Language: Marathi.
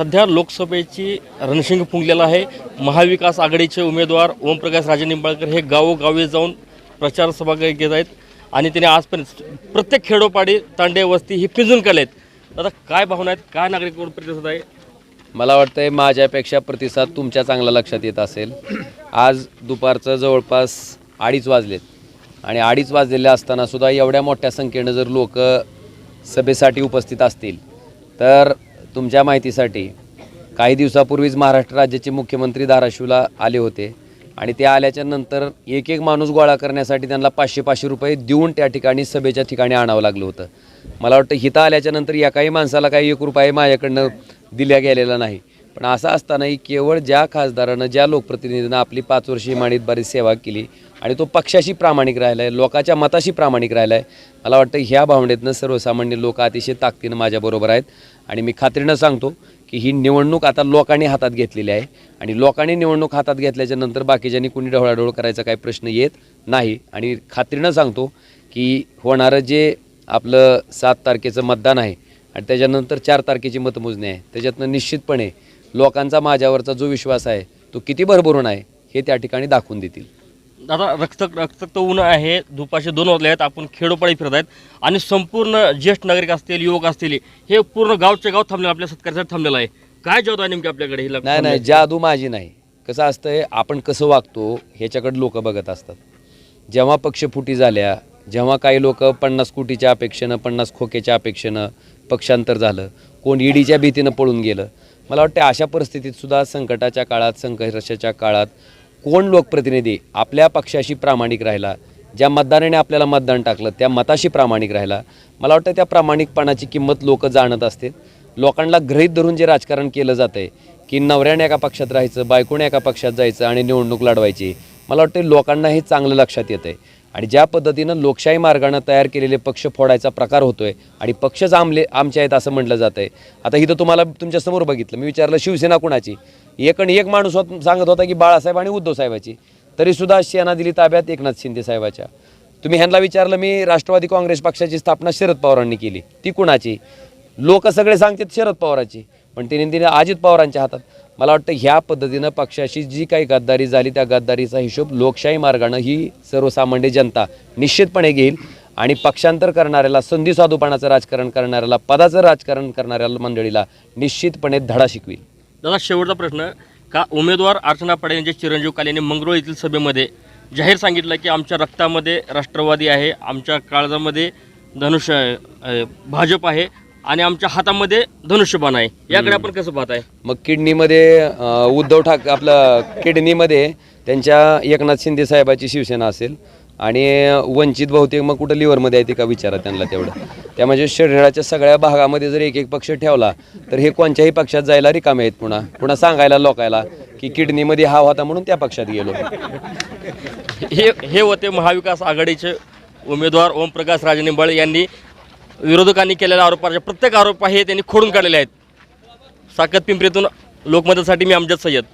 सध्या लोकसभेची रणशिंग फुंकलेला आहे. महाविकास आघाडीचे उमेदवार ओमप्रकाश राजे निंबाळकर हे गावोगावी जाऊन प्रचारसभा घेत आहेत. आणि त्यांनी आजपर्यंत प्रत्येक खेडोपाडी तांडे वस्ती ही पिंजून केले आहेत आता काय भावना आहेत? काय नागरिक प्रतिसाद आहे? मला वाटतंय माझ्यापेक्षा प्रतिसाद तुमच्या चांगला लक्षात येत असेल. आज दुपारचं जवळपास अडीच वाजलेत. आणि अडीच वाजलेले असताना सुद्धा एवढ्या मोठ्या संख्येनं जर लोक सभेसाठी उपस्थित असतील तर तुमच्या माहितीसाठी काही दिवसापूर्वीच महाराष्ट्र राज्याचे मुख्यमंत्री धाराशिवला आले होते आणि ते आल्याच्यानंतर एक एक माणूस गोळा करण्यासाठी त्यांना पाचशे पाचशे रुपये देऊन त्या ठिकाणी सभेच्या ठिकाणी आणावं लागलं होतं. मला वाटतं हिथं आल्याच्यानंतर एकाही माणसाला काही एक रुपये माझ्याकडनं दिल्या गेलेला नाही. पण असं असतानाही केवळ ज्या खासदारानं ज्या लोकप्रतिनिधीनं आपली पाच वर्षी माणीत बरीच सेवा केली आणि तो पक्षाशी प्रामाणिक राहिला आहे लोकाच्या मताशी प्रामाणिक राहिला आहे मला वाटतं ह्या भावनेतनं सर्वसामान्य लोक अतिशय ताकदीनं माझ्याबरोबर आहेत. आणि मी खात्रीनं सांगतो की ही निवडणूक आता लोकांनी हातात घेतलेली आहे. आणि लोकांनी निवडणूक हातात घेतल्याच्या नंतर बाकीच्यांनी कुणी ढवळाढवळ करायचा काही प्रश्न येत नाही. आणि खात्रीनं सांगतो की होणारं जे आपलं सात तारखेचं मतदान आहे आणि त्याच्यानंतर चार तारखेची मतमोजणी आहे त्याच्यातनं निश्चितपणे लोकांचा माझ्यावरचा जो विश्वास आहे तो किती भरभरून आहे हे त्या ठिकाणी दाखवून देतील. दादा रक्त रक्त ऊन आहे दुपारचे दोन वाजले आहेत आपण खेडोपाडी फिरत आहेत. आणि संपूर्ण ज्येष्ठ नागरिक असतील युवक असतील हे पूर्ण गावचे गाव थांबले आपल्या सत्कारासाठी थांबलेलं आहे. काय जेवत आहे नेमकी आपल्याकडे? ही नाही नाही जादू माझी नाही. कसं असतंय आपण कसं वागतो ह्याच्याकडे लोक बघत असतात. जेव्हा पक्षफुटी झाल्या जेव्हा काही लोक पन्नास कोटीच्या अपेक्षेनं पन्नास खोक्याच्या अपेक्षेनं पक्षांतर झालं कोण ईडीच्या भीतीनं पळून गेलं. मला वाटतं अशा परिस्थितीत सुद्धा संकटाच्या काळात संघर्षाच्या काळात कोण लोकप्रतिनिधी आपल्या पक्षाशी प्रामाणिक राहिला ज्या मतदाराने आपल्याला मतदान टाकलं त्या मताशी प्रामाणिक राहिला मला वाटतं त्या प्रामाणिकपणाची किंमत लोक जाणत असतील. लोकांना गृहीत धरून जे राजकारण केलं जातं आहे की नवऱ्याने एका पक्षात राहायचं बायकोने एका पक्षात जायचं आणि निवडणूक लढवायची मला वाटतं लोकांना हे चांगलं लक्षात येतं आहे आणि ज्या पद्धतीनं लोकशाही मार्गानं तयार केलेले पक्ष फोडायचा प्रकार होतो आहे आणि पक्षच आमले आमचे आहेत असं म्हटलं जातं आहे आता इथं तुम्हाला तुमच्यासमोर बघितलं मी विचारलं शिवसेना कुणाची? एक आणि एक माणूस होत सांगत होता की बाळासाहेब आणि उद्धव साहेबाची. तरीसुद्धा सेना दिली ताब्यात एकनाथ शिंदे साहेबाच्या. तुम्ही ह्यांना विचारलं मी राष्ट्रवादी काँग्रेस पक्षाची स्थापना शरद पवारांनी केली. ती कुणाची? लोक सगळे सांगतात शरद पवारांची पण तिने तिने अजित पवारांच्या हातात. मला वाटतं ह्या पद्धतीनं पक्षाशी जी काही गद्दारी झाली त्या गद्दारीचा हिशोब लोकशाही मार्गानं ही सर्वसामान्य जनता निश्चितपणे घेईल. आणि पक्षांतर करणाऱ्याला संधी साधूपणाचं राजकारण करणाऱ्याला पदाचं राजकारण करणाऱ्याला मंडळीला निश्चितपणे धडा शिकवेल. दादा शेवटचा प्रश्न. का उमेदवार अर्चना पाडे यांचे चिरंजीव काल यांनी मंगरुळ येथील सभेमध्ये जाहीर सांगितलं की आमच्या रक्तामध्ये राष्ट्रवादी आहे आमच्या काळजामध्ये धनुष्य भाजप आहे आणि आमच्या हातामध्ये धनुष्यबाण आहे. याकडे आपण कसं पाहत आहे? मग किडनीमध्ये अं, उद्धव ठाक आपलं किडनीमध्ये त्यांच्या एकनाथ शिंदे साहेबाची शिवसेना असेल आणि वंचित बहुतेक मग कुठं लिव्हरमध्ये आहे ते का विचारा त्यांना तेवढं. त्या म्हणजे शरीराच्या सगळ्या भागामध्ये जर एक एक पक्ष ठेवला तर हे कोणत्याही पक्षात जायला रिकामे आहेत पुन्हा. पुन्हा सांगायला लोकायला की किडनीमध्ये हा होता म्हणून त्या पक्षात गेलो. हे हे होते महाविकास आघाडीचे उमेदवार ओमप्रकाश राजेनिंबाळ यांनी विरोधकांनी केलेल्या आरोपाच्या प्रत्येक आरोप आहे त्यांनी खोडून काढलेले आहेत. साकत पिंपरीतून लोकमतासाठी मी अमजद सय्यद